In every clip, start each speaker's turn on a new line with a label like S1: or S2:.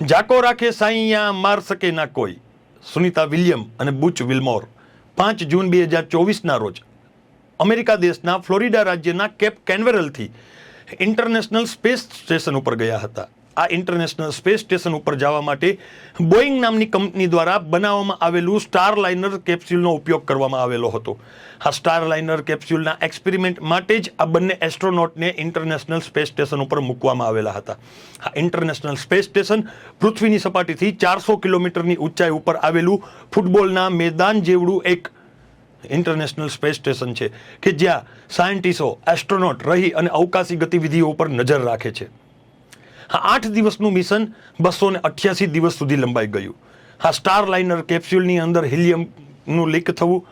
S1: જાકો રાખે સાઈયા માર શકે ના કોઈ. સુનિતા વિલિયમ અને બુચ વિલ્મોર પાંચ જૂન બે હજાર ચોવીસના રોજ અમેરિકા દેશના ફ્લોરિડા રાજ્યના કેપ કેનવેરલથી ઇન્ટરનેશનલ સ્પેસ સ્ટેશન ઉપર ગયા હતા. આ ઇન્ટરનેશનલ સ્પેસ સ્ટેશન ઉપર જવા માટે બોઈંગ નામની કંપની દ્વારા બનાવવામાં આવેલું સ્ટાર લાઇનર કેપ્સ્યુલનો ઉપયોગ કરવામાં આવેલો હતો. આ સ્ટાર લાઇનર કેપ્સ્યુલના એક્સપેરિમેન્ટ માટે જ આ બંને એસ્ટ્રોનોટને ઇન્ટરનેશનલ સ્પેસ સ્ટેશન ઉપર મૂકવામાં આવેલા હતા. આ ઇન્ટરનેશનલ સ્પેસ સ્ટેશન પૃથ્વીની સપાટીથી ચારસો કિલોમીટરની ઊંચાઈ ઉપર આવેલું ફૂટબોલના મેદાન જેવડું એક ઇન્ટરનેશનલ સ્પેસ સ્ટેશન છે, કે જ્યાં સાયન્ટિસ્ટો એસ્ટ્રોનોટ રહી અને અવકાશી ગતિવિધિઓ ઉપર નજર રાખે છે. આ આઠ દિવસનું મિશન બસો ને અઠ્યાસી દિવસ સુધી લંબાઈ ગયું. આ સ્ટાર લાઇનર કેપ્સ્યુલની અંદર હિલિયમનું લીક થવું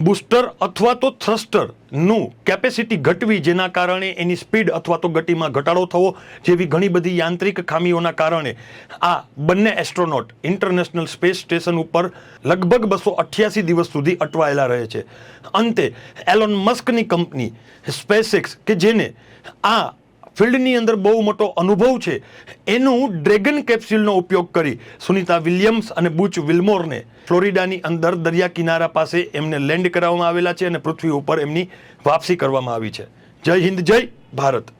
S1: બુસ્ટર અથવા તો થ્રસ્ટરનું કેપેસિટી ઘટવી જેના કારણે એની સ્પીડ અથવા તો ગતિમાં ઘટાડો થવો જેવી ઘણી બધી યાંત્રિક ખામીઓના કારણે આ બંને એસ્ટ્રોનોટ ઇન્ટરનેશનલ સ્પેસ સ્ટેશન ઉપર લગભગ બસો અઠ્યાસી દિવસ સુધી અટવાયેલા રહે છે. અંતે એલોન મસ્કની કંપની સ્પેસિક્સ કે જેને આ ફિલ્ડની અંદર બહુ મોટો અનુભવ છે. એનું ડ્રેગન કેપ્સ્યુલનો ઉપયોગ કરી સુનિતા વિલિયમ્સ અને બુચ વિલ્મોરને ફ્લોરિડાની અંદર દરિયા કિનારા પાસે એમને લેન્ડ કરાવવામાં આવેલા છે અને પૃથ્વી ઉપર એમની વાપસી કરવામાં આવી છે. જય હિન્દ, જય ભારત.